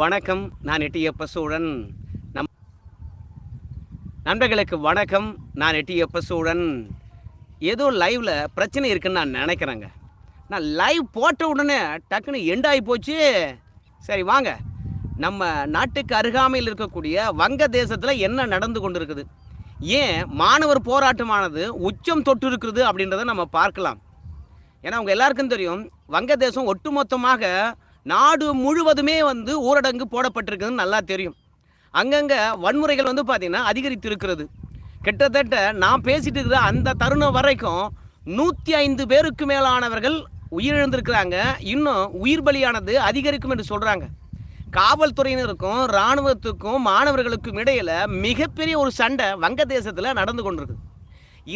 வணக்கம். நான் எட்டியப்ப சூழன் நம் நண்பர்களுக்கு வணக்கம். நான் எட்டியப்ப சூழன் ஏதோ லைவ்ல பிரச்சனை இருக்குன்னு நான் நினைக்கிறேங்க. நான் லைவ் போட்ட உடனே டக்குன்னு எண்ட் போச்சு. சரி வாங்க. நம்ம நாட்டுக்கு அருகாமையில் இருக்கக்கூடிய வங்க தேசத்தில் என்ன நடந்து கொண்டு இருக்குது ஏன் மாணவர் போராட்டமானது உச்சம் தொட்டு இருக்கிறது அப்படின்றத நம்ம பார்க்கலாம். ஏன்னா அவங்க எல்லாருக்கும் தெரியும் வங்கதேசம் ஒட்டுமொத்தமாக நாடு முழுவதுமே வந்து ஊரடங்கு போடப்பட்டிருக்குதுன்னு நல்லா தெரியும். அங்கங்கே வன்முறைகள் வந்து பார்த்திங்கன்னா அதிகரித்து இருக்கிறது கிட்டத்தட்ட நான் பேசிட்டு இருக்கிற அந்த தருணம் வரைக்கும் நூற்றி ஐந்து பேருக்கு மேலானவர்கள் உயிரிழந்திருக்கிறாங்க. இன்னும் உயிர் பலியானது அதிகரிக்கும் என்று சொல்கிறாங்க காவல்துறையினருக்கும் இராணுவத்துக்கும் மாணவர்களுக்கும் இடையில் மிகப்பெரிய ஒரு சண்டை வங்கதேசத்தில் நடந்து கொண்டிருக்கு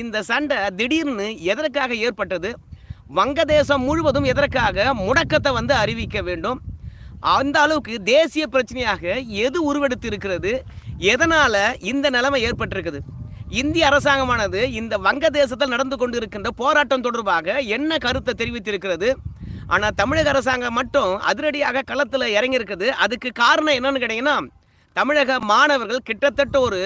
இந்த சண்டை திடீர்னு எதற்காக ஏற்பட்டது? வங்கதேசம் முழுவதும் எதற்காக முடக்கத்தை வந்து அறிவிக்க வேண்டும்? அந்த அளவுக்கு தேசிய பிரச்சனையாக எது உருவெடுத்து இருக்கிறது எதனால் இந்த நிலைமை ஏற்பட்டிருக்குது? இந்திய அரசாங்கமானது இந்த வங்கதேசத்தில் நடந்து கொண்டு இருக்கின்ற போராட்டம் தொடர்பாக என்ன கருத்தை தெரிவித்திருக்கிறது? ஆனால் தமிழக அரசாங்கம் மட்டும் அதிரடியாக களத்தில் இறங்கியிருக்குது. அதுக்கு காரணம் என்னன்னு கேட்டிங்கன்னா தமிழக மாணவர்கள் கிட்டத்தட்ட ஒரு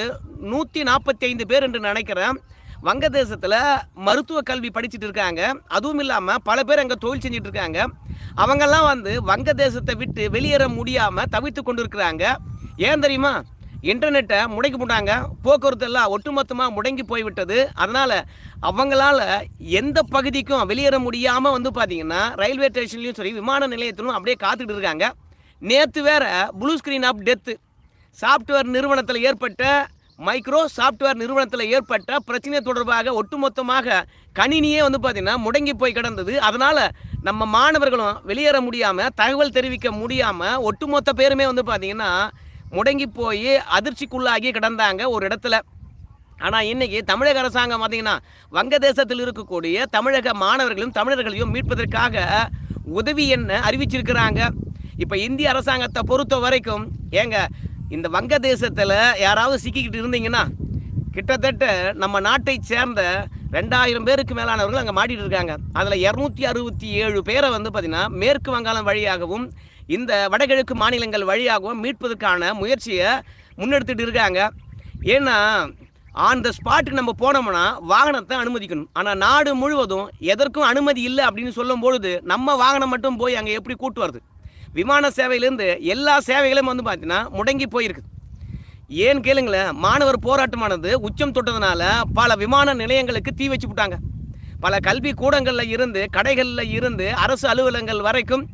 நூற்றி நாற்பத்தி ஐந்து பேர் என்று நினைக்கிறேன். வங்கதேசத்தில் மருத்துவ கல்வி படிச்சுட்டு இருக்காங்க. அதுவும் இல்லாமல் பல பேர் அங்கே தொழில் செஞ்சுட்டு இருக்காங்க. அவங்கெல்லாம் வந்து வங்கதேசத்தை விட்டு வெளியேற முடியாமல் தவித்து கொண்டு இருக்கிறாங்க ஏன் தெரியுமா? இன்டர்நெட்டை முடக்கி போட்டாங்க. போக்குவரத்து எல்லாம் ஒட்டுமொத்தமாக முடங்கி போய்விட்டது. அதனால் அவங்களால எந்த பகுதிக்கும் வெளியேற முடியாமல் வந்து பார்த்தீங்கன்னா ரயில்வே ஸ்டேஷன்லையும் சரி விமான நிலையத்திலும் அப்படியே காத்துக்கிட்டு இருக்காங்க. நேற்று வேற blue screen of death software நிறுவனத்தில் ஏற்பட்ட மைக்ரோ சாஃப்ட்வேர் நிறுவனத்தில் ஏற்பட்ட பிரச்சனை தொடர்பாக ஒட்டுமொத்தமாக கணினியே வந்து பார்த்திங்கன்னா முடங்கி போய் கிடந்தது. அதனால் நம்ம மாணவர்களும் வெளியேற முடியாமல் தகவல் தெரிவிக்க முடியாமல் ஒட்டுமொத்த பேருமே வந்து பார்த்திங்கன்னா முடங்கி போய் அதிர்ச்சிக்குள்ளாகி கிடந்தாங்க ஒரு இடத்துல. ஆனால் இன்றைக்கி தமிழக அரசாங்கம் பார்த்திங்கன்னா வங்கதேசத்தில் இருக்கக்கூடிய தமிழக மாணவர்களையும் தமிழர்களையும் மீட்பதற்காக உதவி என்ன அறிவிச்சிருக்கிறாங்க. இப்போ இந்திய அரசாங்கத்தை பொறுத்த வரைக்கும் ஏங்க இந்த வங்கதேசத்தில் யாராவது சிக்கிக்கிட்டு இருந்தீங்கன்னா கிட்டத்தட்ட நம்ம நாட்டை சேர்ந்த ரெண்டாயிரம் பேருக்கு மேலானவர்கள் அங்கே மாட்டிட்டு இருக்காங்க. அதில் இரநூத்தி அறுபத்தி ஏழு பேரை வந்து பார்த்திங்கன்னா மேற்கு வங்காளம் வழியாகவும் இந்த வடகிழக்கு மாநிலங்கள் வழியாகவும் மீட்பதற்கான முயற்சியை முன்னெடுத்துட்டு இருக்காங்க. ஏன்னா ஆன் த ஸ்பாட்டுக்கு நம்ம போனோம்னா வாகனத்தை அனுமதிக்கணும். ஆனால் நாடு முழுவதும் எதற்கும் அனுமதி இல்லை அப்படின்னு சொல்லும் பொழுது நம்ம வாகனம் மட்டும் போய் அங்கே எப்படி கூட்டு வருது விமான சேவையிலேருந்து எல்லா சேவைகளும் வந்து பார்த்தீங்கன்னா முடங்கி போயிருக்கு. ஏன் கேளுங்களேன் மாணவர் போராட்டமானது உச்சம் தொட்டதுனால பல விமான நிலையங்களுக்கு தீ வச்சு விட்டாங்க. பல கல்வி கூடங்களில் இருந்து கடைகளில் இருந்து அரசு அலுவலகங்கள் வரைக்கும்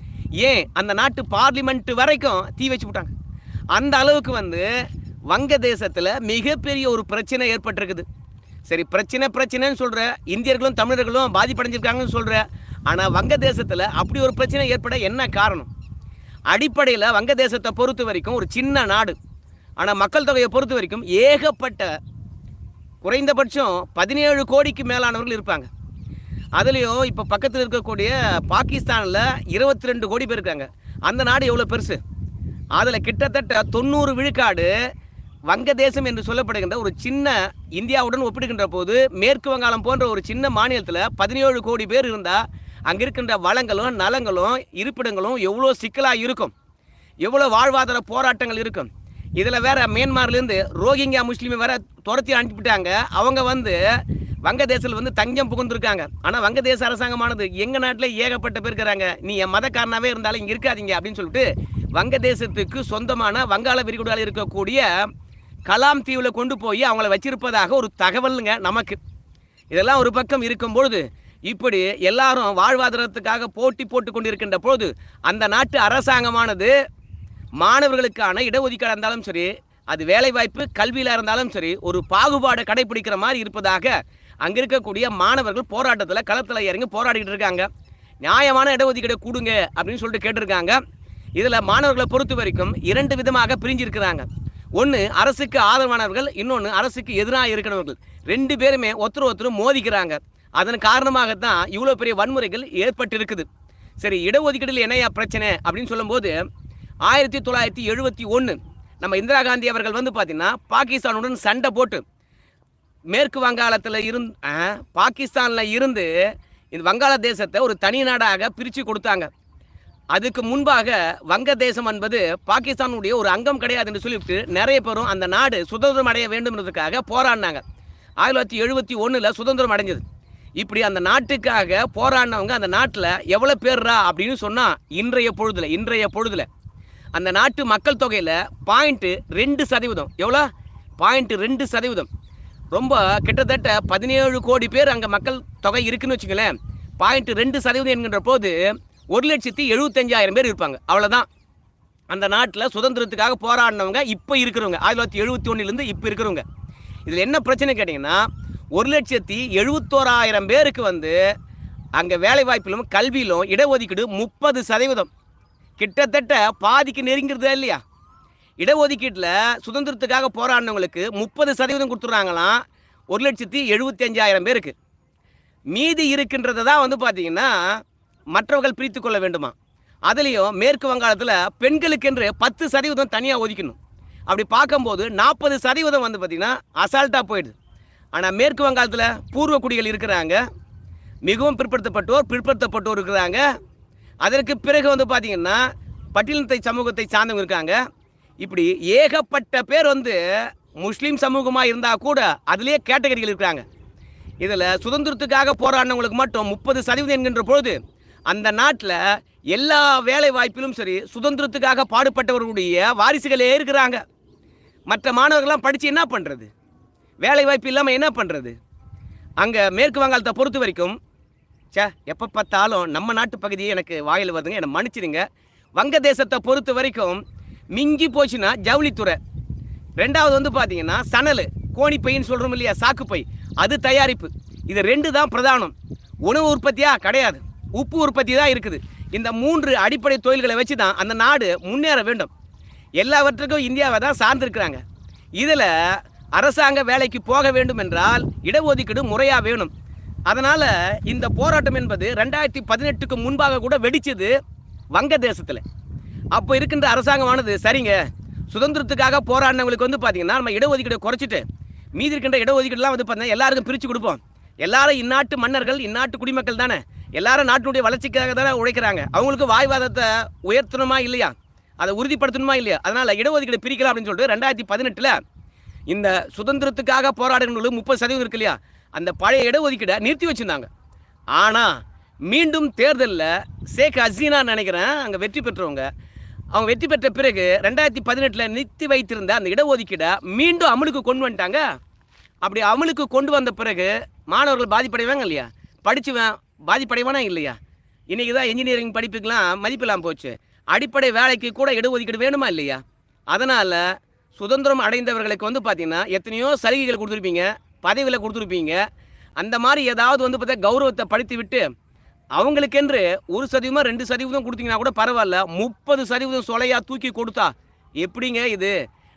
ஏன் அந்த நாட்டு பார்லிமெண்ட் வரைக்கும் தீ வச்சு விட்டாங்க. அந்த அளவுக்கு வந்து வங்கதேசத்தில் மிகப்பெரிய ஒரு பிரச்சனை ஏற்பட்டிருக்குது. சரி பிரச்சனை பிரச்சனைன்னு சொல்கிற இந்தியர்களும் தமிழர்களும் பாதிப்படைஞ்சிருக்காங்கன்னு சொல்கிற ஆனால் வங்கதேசத்தில் அப்படி ஒரு பிரச்சனை ஏற்பட என்ன காரணம்? அடிப்படையில் வங்கதேசத்தை பொறுத்த வரைக்கும் ஒரு சின்ன நாடு. ஆனால் மக்கள் தொகையை பொறுத்த வரைக்கும் ஏகப்பட்ட குறைந்தபட்சம் பதினேழு கோடிக்கு மேலானவர்கள் இருப்பாங்க. அதுலேயும் இப்போ பக்கத்தில் இருக்கக்கூடிய பாகிஸ்தானில் இருபத்தி ரெண்டு கோடி பேர் இருக்காங்க. அந்த நாடு எவ்வளோ பெருசு? அதில் கிட்டத்தட்ட தொண்ணூறு விழுக்காடு வங்கதேசம் என்று சொல்லப்படுகின்ற ஒரு சின்ன இந்தியாவுடன் ஒப்பிடுகின்ற போது மேற்கு வங்காளம் போன்ற ஒரு சின்ன மாநிலத்தில் பதினேழு கோடி பேர் இருந்தால் அங்கே இருக்கின்ற வளங்களும் நலங்களும் இருப்பிடங்களும் எவ்வளோ சிக்கலாக இருக்கும். எவ்வளோ வாழ்வாதார போராட்டங்கள் இருக்கும். இதில் வேற மியான்மர்லேருந்து ரோஹிங்கியா முஸ்லீமை வேற துரத்தி அனுப்பிவிட்டாங்க. அவங்க வந்து வங்கதேசத்தில் வந்து தஞ்சம் புகுந்திருக்காங்க. ஆனால் வங்கதேச அரசாங்கமானது எங்கள் நாட்டில் ஏகப்பட்ட பேர் இருக்கிறாங்க. நீ என் மதக்காரனாகவே இருந்தாலும் இங்கே இருக்காதீங்க அப்படின்னு சொல்லிட்டு வங்கதேசத்துக்கு சொந்தமான வங்காள விரிகுடாவில் இருக்கக்கூடிய கலாம் தீவில் கொண்டு போய் அவங்கள வச்சிருப்பதாக ஒரு தகவலுங்க நமக்கு. இதெல்லாம் ஒரு பக்கம் இருக்கும் பொழுது இப்படி எல்லாரும் வாழ்வாதாரத்துக்காக போட்டி போட்டு கொண்டிருக்கின்ற பொழுது அந்த நாட்டு அரசாங்கமானது மாணவர்களுக்கான இடஒதுக்கீடாக இருந்தாலும் சரி அது வேலைவாய்ப்பு கல்வியில் இருந்தாலும் சரி ஒரு பாகுபாடை கடைபிடிக்கிற மாதிரி இருப்பதாக அங்கே இருக்கக்கூடிய மாணவர்கள் போராட்டத்தில் களத்தில் இறங்கி போராடிக்கிட்டு இருக்காங்க. நியாயமான இடஒதுக்கீடு கொடுங்க அப்படின்னு சொல்லிட்டு கேட்டிருக்காங்க. இதில் மாணவர்களை பொறுத்த வரைக்கும் இரண்டு விதமாக பிரிஞ்சிருக்கிறாங்க. ஒன்று அரசுக்கு ஆதரவானவர்கள் இன்னொன்று அரசுக்கு எதிராக இருக்கிறவர்கள். ரெண்டு பேருமே ஒருத்தர் ஒருத்தர் மோதிக்கிறாங்க. அதன் காரணமாகத்தான் இவ்வளோ பெரிய வன்முறைகள் ஏற்பட்டிருக்குது. சரி இடஒதுக்கீட்டில் என்னையா பிரச்சனை? அப்படின்னு சொல்லும்போது ஆயிரத்தி தொள்ளாயிரத்தி எழுபத்தி ஒன்று நம்ம இந்திரா காந்தி அவர்கள் வந்து பார்த்திங்கன்னா பாகிஸ்தானுடன் சண்டை போட்டு மேற்கு வங்காளத்தில் இருந்து பாகிஸ்தானில் இருந்து இந்த வங்காளதேசத்தை ஒரு தனி நாடாக பிரித்து கொடுத்தாங்க. அதுக்கு முன்பாக வங்கதேசம் என்பது பாகிஸ்தானுடைய ஒரு அங்கம் கிடையாது என்று சொல்லிவிட்டு நிறைய பேரும் அந்த நாடு சுதந்திரம் அடைய வேண்டும் என்பதற்காக போராடினாங்க. ஆயிரத்தி தொள்ளாயிரத்தி எழுபத்தி ஒன்றில் சுதந்திரம் அடைஞ்சது. இப்படி அந்த நாட்டுக்காக போராடினவங்க அந்த நாட்டில் எவ்வளோ பேர்ரா அப்படின்னு சொன்னால் இன்றைய பொழுதில் இன்றைய பொழுதில். அந்த நாட்டு மக்கள் தொகையில் பாயிண்ட்டு ரெண்டு சதவீதம். எவ்வளோ? பாயிண்ட்டு ரெண்டு சதவீதம். ரொம்ப கிட்டத்தட்ட பதினேழு கோடி பேர் அங்கே மக்கள் தொகை இருக்குன்னு வச்சுங்களேன் பாயிண்ட் ரெண்டு சதவீதம் என்கின்ற போது ஒரு லட்சத்தி எழுபத்தஞ்சாயிரம் பேர் இருப்பாங்க. அவ்வளோதான் அந்த நாட்டில் சுதந்திரத்துக்காக போராடினவங்க இப்போ இருக்கிறவங்க. ஆயிரத்தி தொள்ளாயிரத்தி எழுபத்தி ஒன்றுலேருந்து இப்போ இருக்கிறவங்க. இதில் என்ன பிரச்சனை கேட்டிங்கன்னா ஒரு லட்சத்தி எழுபத்தோராயிரம் பேருக்கு வந்து அங்கே வேலைவாய்ப்பிலும் கல்வியிலும் இடஒதுக்கீடு முப்பது சதவீதம். கிட்டத்தட்ட பாதிக்கு நெருங்கிறதா இல்லையா? இடஒதுக்கீட்டில் சுதந்திரத்துக்காக போராடினவங்களுக்கு முப்பது சதவீதம் கொடுத்துட்றாங்களாம். ஒரு லட்சத்தி எழுபத்தஞ்சாயிரம் பேருக்கு. மீதி இருக்கின்றதை தான் வந்து பார்த்தீங்கன்னா மற்றவர்கள் பிரித்து கொள்ள வேண்டுமா? அதுலேயும் மேற்கு வங்காளத்தில் பெண்களுக்கென்று பத்து சதவீதம் தனியாக ஒதுக்கணும். அப்படி பார்க்கும்போது நாற்பது சதவீதம் வந்து பார்த்திங்கன்னா அசால்ட்டாக போயிடுது. ஆனால் மேற்கு வங்காளத்தில் பூர்வ குடிகள் இருக்கிறாங்க. மிகவும் பிற்படுத்தப்பட்டோர் பிற்படுத்தப்பட்டோர் இருக்கிறாங்க. அதற்கு பிறகு வந்து பார்த்திங்கன்னா பட்டியலத்தை சமூகத்தை சார்ந்தவங்க இருக்காங்க. இப்படி ஏகப்பட்ட பேர் வந்து முஸ்லீம் சமூகமாக இருந்தால் கூட அதுலேயே கேட்டகரிகள் இருக்கிறாங்க. இதில் சுதந்திரத்துக்காக போராடினவங்களுக்கு மட்டும் முப்பது சதவீதம் என்கின்ற பொழுது அந்த நாட்டில் எல்லா வேலை வாய்ப்பிலும் சரி சுதந்திரத்துக்காக பாடுபட்டவர்களுடைய வாரிசுகளே இருக்கிறாங்க. மற்ற மாணவர்கள்லாம் படித்து என்ன பண்ணுறது வேலை வாய்ப்பு இல்லாமல் என்ன பண்ணுறது அங்கே மேற்கு வங்காளத்தை பொறுத்த வரைக்கும் சே எப்போ பார்த்தாலும் நம்ம நாட்டு பகுதியே எனக்கு வாயில் வருதுங்க என்னை மன்னிச்சிடுங்க. வங்கதேசத்தை பொறுத்த வரைக்கும் மிஞ்சி போச்சுன்னா ஜவுளித்துறை ரெண்டாவது வந்து பார்த்தீங்கன்னா சணல் கோணிப்பைன்னு சொல்கிறோம் இல்லையா சாக்குப்பை அது தயாரிப்பு. இது ரெண்டு தான் பிரதானம். உணவு உற்பத்தியாக கிடையாது. உப்பு உற்பத்தி தான் இருக்குது. இந்த மூன்று அடிப்படை தொழில்களை வச்சு தான் அந்த நாடு முன்னேற வேண்டும். எல்லாவற்றுக்கும் இந்தியாவை தான் சார்ந்திருக்கிறாங்க. இதில் அரசாங்க வேலைக்கு போக வேண்டும் என்றால் இடஒதுக்கீடு முறையாக வேணும். அதனால் இந்த போராட்டம் என்பது ரெண்டாயிரத்தி பதினெட்டுக்கு முன்பாக கூட வெடிச்சது வங்கதேசத்தில். அப்போ இருக்கின்ற அரசாங்கமானது சரிங்க. சுதந்திரத்துக்காக போராடினவங்களுக்கு வந்து பார்த்திங்கன்னா நம்ம இடஒதுக்கீடு குறைச்சிட்டு மீதி இருக்கின்ற இடஒதுக்கீடுலாம் வந்து பார்த்தீங்கன்னா எல்லாருக்கும் பிரித்து கொடுப்போம். எல்லாரும் இந்நாட்டு மன்னர்கள் இந்நாட்டு குடிமக்கள் தானே. எல்லாரும் நாட்டினுடைய வளர்ச்சிக்காக தானே உழைக்கிறாங்க. அவங்களுக்கு வாய்வாதத்தை உயர்த்தணுமா இல்லையா? அதை உறுதிப்படுத்தணுமா இல்லையா? அதனால் இடஒதுக்கீடு பிரிக்கலாம் அப்படின்னு சொல்லிட்டு ரெண்டாயிரத்தி பதினெட்டில் இந்த சுதந்திரத்துக்காக போராடுறவங்களுக்கு முப்பது சதவீதம் இருக்கு இல்லையா? அந்த பழைய இடஒதுக்கீடை நிறுத்தி வச்சுருந்தாங்க. ஆனால் மீண்டும் தேர்தலில் ஷேக் ஹசீனா நினைக்கிறேன் அங்கே வெற்றி பெற்றவங்க. அவங்க வெற்றி பெற்ற பிறகு ரெண்டாயிரத்தி பதினெட்டில் நிறுத்தி வைத்திருந்த அந்த இடஒதுக்கீடை மீண்டும் அமலுக்கு கொண்டு வந்துட்டாங்க. அப்படி அமலுக்கு கொண்டு வந்த பிறகு மாணவர்கள் பாதிப்படைவாங்க இல்லையா? படிச்சுவேன் பாதிப்படைவானா இல்லையா? இன்றைக்கி தான் இன்ஜினியரிங் படிப்புக்கெலாம் மதிப்பெல்லாம் போச்சு. அடிப்படை வேலைக்கு கூட இடஒதுக்கீடு வேணுமா இல்லையா? அதனால் சுதந்திரம் அடைந்தவர்களுக்கு வந்து பார்த்திங்கன்னா எத்தனையோ சலுகைகள் கொடுத்துருப்பீங்க பதவிகளை கொடுத்துருப்பீங்க. அந்த மாதிரி ஏதாவது வந்து பார்த்தா கௌரவத்தை படுத்தி விட்டு அவங்களுக்கென்று ஒரு சதவீதம் ரெண்டு சதவீதம் கொடுத்தீங்கன்னா கூட பரவாயில்ல. முப்பது சதவீதம் சொலையாக தூக்கி கொடுத்தா எப்படிங்க இது?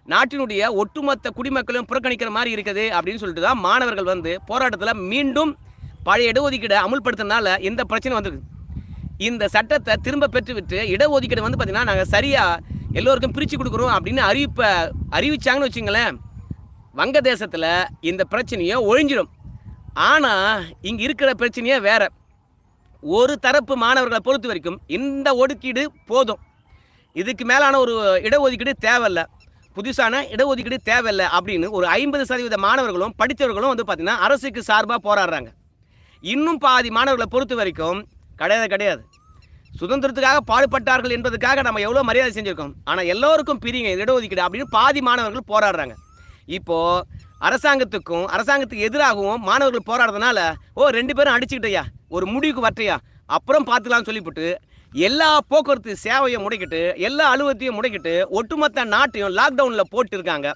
நாட்டினுடைய ஒட்டுமொத்த குடிமக்களும் புறக்கணிக்கிற மாதிரி இருக்குது அப்படின்னு சொல்லிட்டு தான் மாணவர்கள் வந்து போராட்டத்தில் மீண்டும் பழைய இடஒதுக்கீடை அமுல்படுத்தினால இந்த பிரச்சனை வந்திருக்கு. இந்த சட்டத்தை திரும்ப பெற்றுவிட்டு இடஒதுக்கீடு வந்து பார்த்திங்கன்னா நாங்கள் சரியாக எல்லோருக்கும் பிரித்து கொடுக்குறோம் அப்படின்னு அறிவிப்பை அறிவிச்சாங்கன்னு வச்சுங்களேன் வங்கதேசத்தில் இந்த பிரச்சனையை ஒழிஞ்சிடும் ஆனால் இங்கே இருக்கிற பிரச்சனையே வேறு. ஒரு தரப்பு மாணவர்களை பொறுத்த வரைக்கும் இந்த ஒதுக்கீடு போதும். இதுக்கு மேலான ஒரு இடஒதுக்கீடு தேவையில்ல. புதுசான இடஒதுக்கீடு தேவையில்லை அப்படின்னு ஒரு ஐம்பது சதவீத மாணவர்களும் படித்தவர்களும் வந்து பார்த்திங்கன்னா அரசுக்கு சார்பாக போராடுறாங்க. இன்னும் பாதி மாணவர்களை பொறுத்த வரைக்கும் கிடையாது கிடையாது. சுதந்திரத்துக்காக பாடுபட்டார்கள் என்பதுக்காக நம்ம எவ்வளோ மரியாதை செஞ்சுருக்கோம். ஆனால் எல்லோருக்கும் பிரிங்க இடஒதுக்கீடு அப்படின்னு பாதி மாணவர்கள் போராடுறாங்க. இப்போது அரசாங்கத்துக்கும் அரசாங்கத்துக்கு எதிராகவும் மாணவர்கள் போராடுறதுனால ஓ ரெண்டு பேரும் அடிச்சுக்கிட்டயா ஒரு முடிவுக்கு வரட்டையா அப்புறம் பார்த்துக்கலாம்னு சொல்லிவிட்டு எல்லா போக்குவரத்து சேவையை முடக்கிட்டு எல்லா அலுவலகத்தையும் முடக்கிட்டு ஒட்டுமொத்த நாட்டையும் லாக்டவுனில் போட்டிருக்காங்க.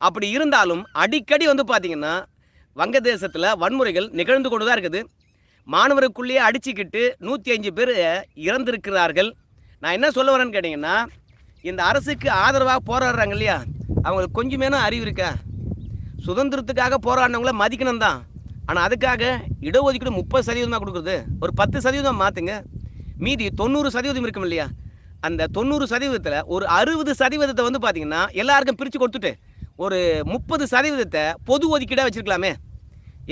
அப்படி இருந்தாலும் அடிக்கடி வந்து பார்த்திங்கன்னா வங்கதேசத்தில் வன்முறைகள் நிகழ்ந்து கொண்டு தான் இருக்குது. மாணவருக்குள்ளேயே அடிச்சுக்கிட்டு நூற்றி அஞ்சு பேர் இறந்திருக்கிறார்கள். நான் என்ன சொல்ல வரேன்னு கேட்டிங்கன்னா இந்த அரசுக்கு ஆதரவாக போராடுறாங்க இல்லையா? அவங்களுக்கு கொஞ்சமேனும் அறிவு இருக்கா? சுதந்திரத்துக்காக போராடினவங்கள மதிக்கணும் தான். ஆனால் அதுக்காக இடஒதுக்கீடு முப்பது சதவீதம் தான் கொடுக்குறது. ஒரு பத்து சதவீதம் மாற்றுங்க மீதி தொண்ணூறு சதவீதம் இருக்கும் இல்லையா? அந்த தொண்ணூறு சதவீதத்தில் ஒரு அறுபது சதவீதத்தை வந்து பார்த்திங்கன்னா எல்லாருக்கும் பிரித்து கொடுத்துட்டு ஒரு முப்பது சதவீதத்தை பொது ஒதுக்கீடாக வச்சுருக்கலாமே.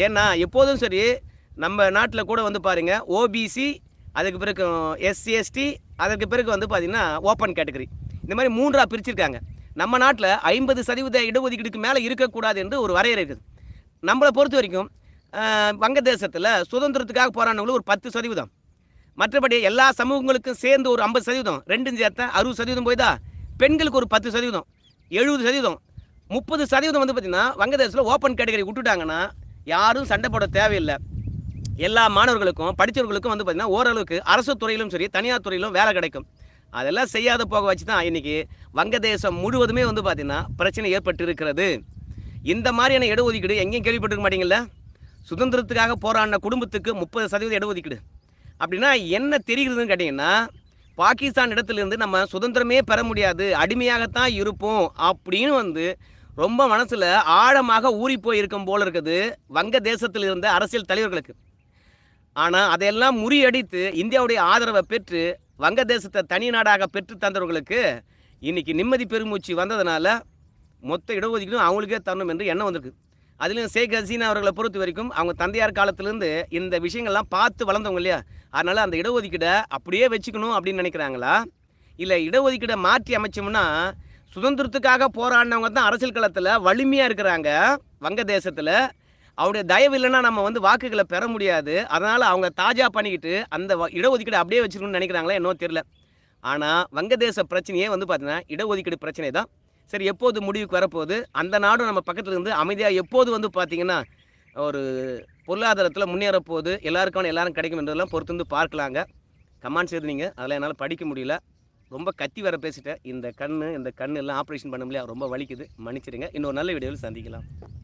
ஏன்னா எப்போதும் சரி நம்ம நாட்டில் கூட வந்து பாருங்க ஓபிசி அதுக்கு பிறகு எஸ்சி எஸ்டி அதற்கு பிறகு வந்து பார்த்திங்கன்னா ஓப்பன் கேட்டகரி இந்த மாதிரி மூன்றாக பிரிச்சிருக்காங்க. நம்ம நாட்டில் ஐம்பது சதவீத இடஒதுக்கீடுக்கு மேலே இருக்கக்கூடாது என்று ஒரு வரையறை இருக்குது. நம்மளை பொறுத்த வரைக்கும் வங்கதேசத்தில் சுதந்திரத்துக்காக போராடினவங்களும் ஒரு பத்து சதவீதம். மற்றபடி எல்லா சமூகங்களுக்கும் சேர்ந்து ஒரு ஐம்பது சதவீதம். ரெண்டும் சேர்த்தா அறுபது சதவீதம் போய்தா? பெண்களுக்கு ஒரு பத்து சதவீதம். எழுபது சதவீதம். முப்பது சதவீதம் வந்து பார்த்திங்கன்னா வங்கதேசத்தில் ஓப்பன் கேட்டகரி விட்டுட்டாங்கன்னா யாரும் சண்டை போட தேவையில்லை. எல்லா மாணவர்களுக்கும் படித்தவர்களுக்கும் வந்து பார்த்திங்கன்னா ஓரளவுக்கு அரசு துறையிலும் சரி தனியார் துறையிலும் வேலை கிடைக்கும். அதெல்லாம் செய்யாத போக வச்சு தான் இன்றைக்கி வங்கதேசம் முழுவதுமே வந்து பார்த்திங்கன்னா பிரச்சனை ஏற்பட்டு இருக்கிறது இந்த மாதிரியான இடஒதுக்கீடு எங்கேயும் கேள்விப்பட்டிருக்க மாட்டீங்கல்ல? சுதந்திரத்துக்காக போராடின குடும்பத்துக்கு முப்பது சதவீத இடஒதுக்கீடு. அப்படின்னா என்ன தெரிகிறதுன்னு கேட்டிங்கன்னா பாகிஸ்தான் இடத்துலேருந்து நம்ம சுதந்திரமே பெற முடியாது அடிமையாகத்தான் இருப்போம் அப்படின்னு வந்து ரொம்ப மனசில் ஆழமாக ஊறி போய் இருக்கும் போல இருக்குது வங்க தேசத்தில் இருந்த அரசியல் தலைவர்களுக்கு. ஆனால் அதையெல்லாம் முறியடித்து இந்தியாவுடைய ஆதரவை பெற்று வங்கதேசத்தை தனி நாடாக பெற்று தந்தவர்களுக்கு இன்றைக்கி நிம்மதி பெருமூச்சு வந்ததுனால மொத்த இடஒதுக்கீடும் அவங்களுக்கே தரணும் என்று எண்ணம் வந்திருக்கு. அதுலேயும் ஷேக் ஹசீனா அவர்களை பொறுத்த வரைக்கும் அவங்க தந்தையார் காலத்திலேருந்து இந்த விஷயங்கள்லாம் பார்த்து வளர்ந்தவங்க இல்லையா? அதனால் அந்த இடஒதுக்கீடை அப்படியே வச்சுக்கணும் அப்படின்னு நினைக்கிறாங்களா? இல்லை இடஒதுக்கீடை மாற்றி அமைச்சோம்னா சுதந்திரத்துக்காக போராடினவங்க தான் அரசியல் களத்தில் வலிமையாக இருக்கிறாங்க வங்கதேசத்தில். அவருடைய தயவு இல்லைன்னா நம்ம வந்து வாக்குகளை பெற முடியாது. அதனால் அவங்க தாஜா பண்ணிக்கிட்டு அந்த வ- இடஒதுக்கீடு அப்படியே வச்சுருக்கணும்னு நினைக்கிறாங்களா என்னோ தெரியல. ஆனால் வங்கதேச பிரச்சனையே வந்து பார்த்தீங்கன்னா இடஒதுக்கீடு பிரச்சனை தான். சரி எப்போது முடிவுக்கு வரப்போகுது? அந்த நாடும் நம்ம பக்கத்தில் இருந்து அமைதியாக எப்போது வந்து பார்த்திங்கன்னா ஒரு பொருளாதாரத்தில் முன்னேற போகுது? எல்லாருக்கான எல்லாரும் கிடைக்கும் என்றதெல்லாம் பொறுத்து வந்து பார்க்கலாங்க. கமாண்ட் எழுதுனீங்க அதெல்லாம் என்னால் படிக்க முடியல. ரொம்ப கத்தி வர பேசிட்டேன். இந்த கண் இந்த கண் எல்லாம் ஆப்ரேஷன் பண்ண முடியல. ரொம்ப வலிக்குது. மன்னிச்சிடுங்க. இன்னொரு நல்ல வீடியோவில் சந்திக்கலாம்.